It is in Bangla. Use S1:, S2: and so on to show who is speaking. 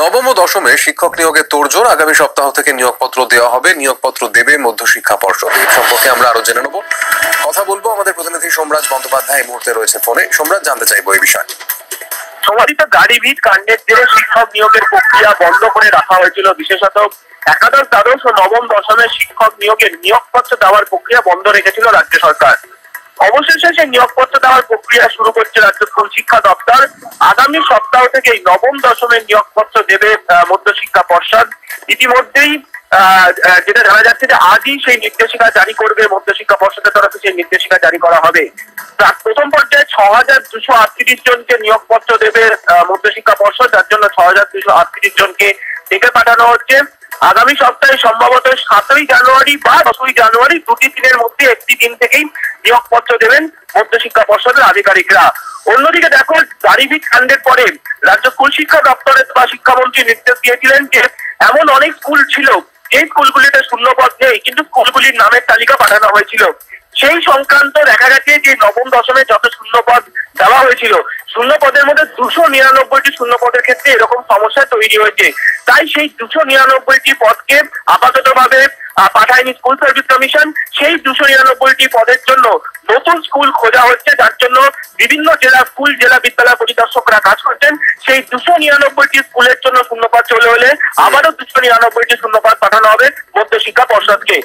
S1: নবম ও দশমে শিক্ষক নিয়োগের তোড়জোড় আগামী সপ্তাহ থেকে নিয়োগপত্র দেওয়া হবে। নিয়োগপত্র দেবে মধ্যশিক্ষা পর্ষদ। এই সম্পর্কে আমরা আরও জেনে নেব। কথা বলব আমাদের প্রতিনিধি সোমরাজ বন্দ্যোপাধ্যায় এই মুহূর্তে রয়েছে ফোনে। সোমরাজ, জানতে চাইব এই বিষয়ে।
S2: সংঘটিত গাড়ি, ভিড়, কাণ্ডের জেরে শিক্ষক নিয়োগের প্রক্রিয়া বন্ধ করে রাখা হয়েছিল। বিশেষত একাদশ, দ্বাদশ ও নবম দশমের শিক্ষক নিয়োগের নিয়োগপত্র দেওয়ার প্রক্রিয়া বন্ধ রেখেছিল রাজ্য সরকার। অবশেষে সেই নিয়োগপত্র দেওয়ার প্রক্রিয়া শুরু করছে রাজ্য স্কুল শিক্ষা দপ্তর। আগামী সপ্তাহ থেকেই নবম দশমের নিয়োগপত্র দেবে মধ্যশিক্ষা পর্ষদ। ইতিমধ্যেই যেটা জানা যাচ্ছে যে আজই সেই নির্দেশিকা জারি করবে মধ্যশিক্ষা পর্ষদের তরফে সেই নির্দেশিকা জারি করা হবে। প্রথম পর্যায়ে ছ হাজার দুশো আটত্রিশ জনকে নিয়োগপত্র দেবে মধ্যশিক্ষা পর্ষদ। যার জন্য ছ হাজার দুশো আটত্রিশ জনকে ডেকে পাঠানো হচ্ছে। আগামী সপ্তাহে সম্ভবত সাতই জানুয়ারি বা দশই জানুয়ারি দুটি দিনের মধ্যে একটি দিন থেকেই নিয়োগপত্র দেবেন মধ্যশিক্ষা পর্ষদের আধিকারিকরা। অন্যদিকে দেখো দারিভিক কাণ্ডের পরে রাজ্য স্কুল শিক্ষা দপ্তরের বা শিক্ষামন্ত্রী নির্দেশ দিয়েছিলেন যে, এমন অনেক স্কুল ছিল যে স্কুলগুলিতে শূন্যপদ নেই, কিন্তু স্কুলগুলির নামের তালিকা পাঠানো হয়েছিল। সেই সংক্রান্ত দেখা গেছে যে নবম দশমে যত শূন্যপদ দেওয়া হয়েছিল। শূন্য পদের মধ্যে দুশো নিরানব্বইটি শূন্য পদের ক্ষেত্রে এরকম সমস্যা তৈরি হয়েছে। তাই সেই দুশো নিরানব্বইটি পদকে আপাতত ভাবে পাঠায়নি স্কুল সার্ভিস কমিশন সেই দুশো নিরানব্বইটি পদের জন্য নতুন স্কুল খোঁজা হচ্ছে, যার জন্য বিভিন্ন জেলা স্কুল জেলা বিদ্যালয় পরিদর্শকরা কাজ করছেন। সেই দুশো নিরানব্বইটি স্কুলের জন্য শূন্যপদ চলে হলে আবারও দুশো নিরানব্বইটি শূন্যপদ পাঠানো হবে মধ্য শিক্ষা পর্ষদকে।